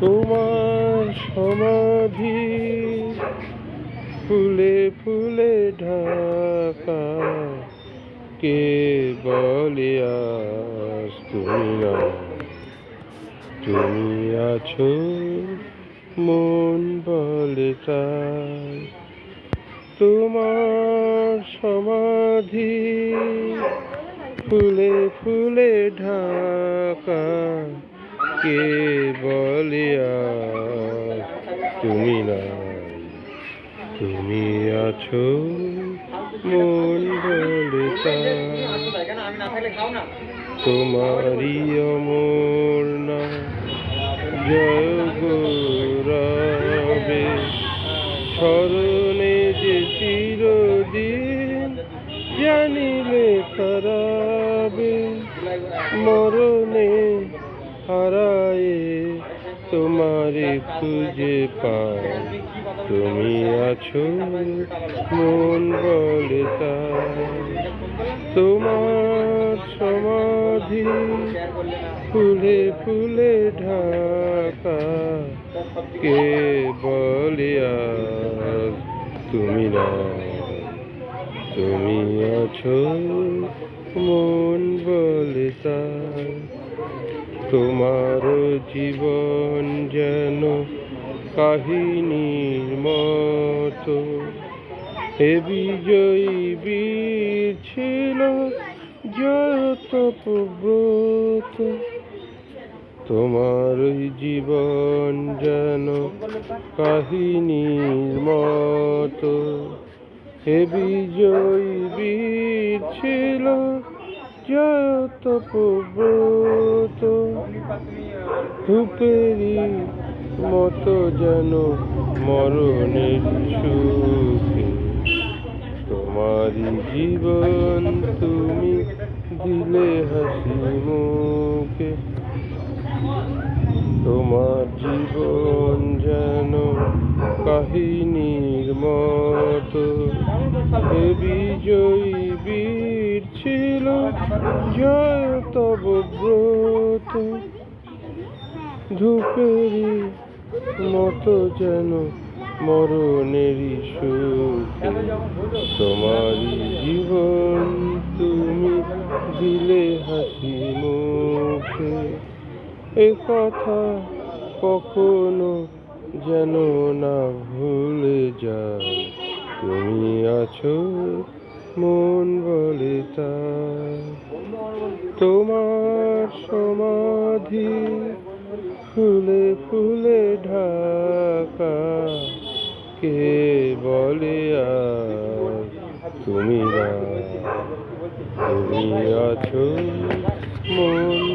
তোমার সমাধি ফুলে ফুলে ঢাকা, কে বলে আজ তুমি না? তুমি আছো মন বলে তাই তোমার সমাধি ফুলে ফুলে ঢাকা কে বলে আজ তুমি নাই, তুমি আছো মন বলে তাই তোমারই অমর না জয় গৌরবে স্মরণে যে চিরদিন জানিলে খারাবে মরণে হারায়ে তোমারে খুঁজে পাই তুমি আছো, মন বলে তোমার সমাধি ফুলে ফুলে ঢাকা, কে বলে আজ তুমি না? তুমি আছো মন বলে তাই তোমার জীবন যেন কাহিনীর মতো। হে বিজয়ী বীর ছিল যত ব্রত তোমার জীবন যেন কাহিনীর মতো। হে বিজয়ী বীর যত ব্রত ধূপেরই মতো যেন মরণের সুখে। তোমারই জীবন তুমি দিলে হাসি মুখে। তোমার জীবন যেন কাহিনীর মতো। হে বিজয়ী বীর ছিল, জয় তব ব্রত। ধূপেরই মতো যেন মরণেরই সুখে। তোমারই জীবন তুমি দিলে হাসি মুখে। এ কথা কখনো যেন না ভুলে যায়। তুমি আছো মন বলে তোমার সমাধি ফুলে ফুলে ঢাকা। কে বলে তুমি না? তুমি আছো মন